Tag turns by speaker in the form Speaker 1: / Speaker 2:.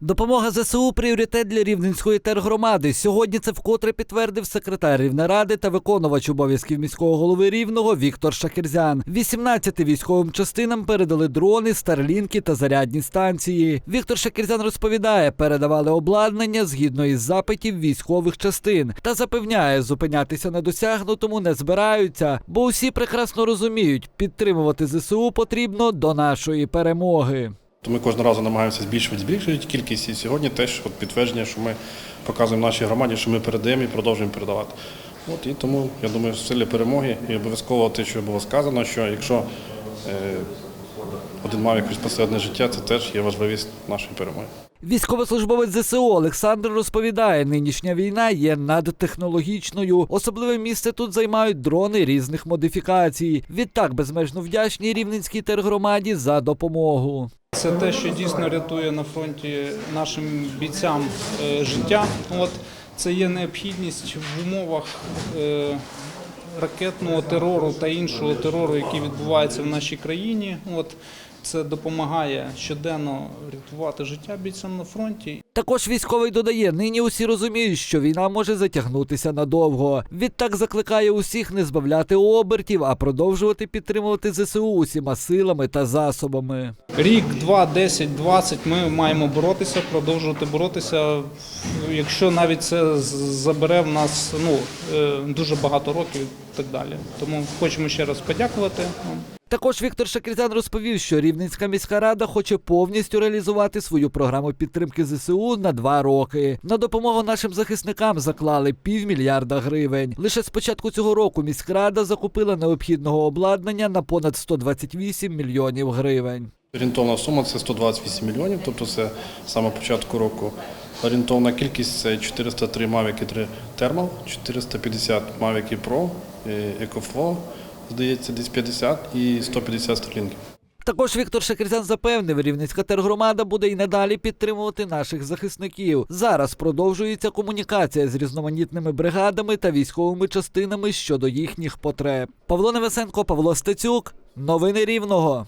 Speaker 1: Допомога ЗСУ пріоритет для рівненської тергромади. Сьогодні це вкотре підтвердив секретар Рівнеради та виконувач обов'язків міського голови Рівного Віктор Шакерзян. 18 військовим частинам передали дрони, старлінки та зарядні станції. Віктор Шакерзян розповідає, передавали обладнання згідно із запитів військових частин та запевняє, зупинятися на досягнутому не збираються, бо усі прекрасно розуміють, підтримувати ЗСУ потрібно до нашої перемоги.
Speaker 2: То ми кожного разу намагаємося збільшувати, збільшувати кількість. І сьогодні теж от підтвердження, що ми показуємо нашій громаді, що ми передаємо і продовжуємо передавати. От і тому я думаю, в силі перемоги і обов'язково те, що було сказано, що якщо е, один мавік спасе одне життя, це теж є важливість нашої перемоги.
Speaker 1: Військовослужбовець ЗСУ Олександр розповідає, нинішня війна є надтехнологічною. Особливе місце тут займають дрони різних модифікацій. Відтак безмежно вдячні рівненській тергромаді за допомогу.
Speaker 3: Це те, що дійсно рятує на фронті нашим бійцям е, життя. От це є необхідність в умовах е, ракетного терору та іншого терору, який відбувається в нашій країні. От це допомагає щоденно рятувати життя бійцям на фронті.
Speaker 1: Також військовий додає, нині усі розуміють, що війна може затягнутися надовго. Відтак закликає усіх не збавляти обертів, а продовжувати підтримувати ЗСУ усіма силами та засобами.
Speaker 3: Рік, два, 10, 20 ми маємо боротися, продовжувати боротися. Якщо навіть це забере в нас ну, е, дуже багато років і так далі. Тому хочемо ще раз подякувати. вам.
Speaker 1: Також Віктор Шакірзян розповів, що Рівненська міська рада хоче повністю реалізувати свою програму підтримки ЗСУ на два роки. На допомогу нашим захисникам заклали півмільярда гривень. Лише з початку цього року міськрада закупила необхідного обладнання на понад 128 мільйонів гривень.
Speaker 2: Орієнтовна сума це 128 мільйонів, тобто це самого початку року. Орієнтовна кількість це 403 Mavic 3 Thermal, 450 Mavic Pro, е, EcoFlow, здається, десь 50 і 150 сторінків.
Speaker 1: Також Віктор Шакірзян запевнив, Рівненська тергромада буде і надалі підтримувати наших захисників. Зараз продовжується комунікація з різноманітними бригадами та військовими частинами щодо їхніх потреб. Павло Невесенко, Павло Стецюк. Новини Рівного.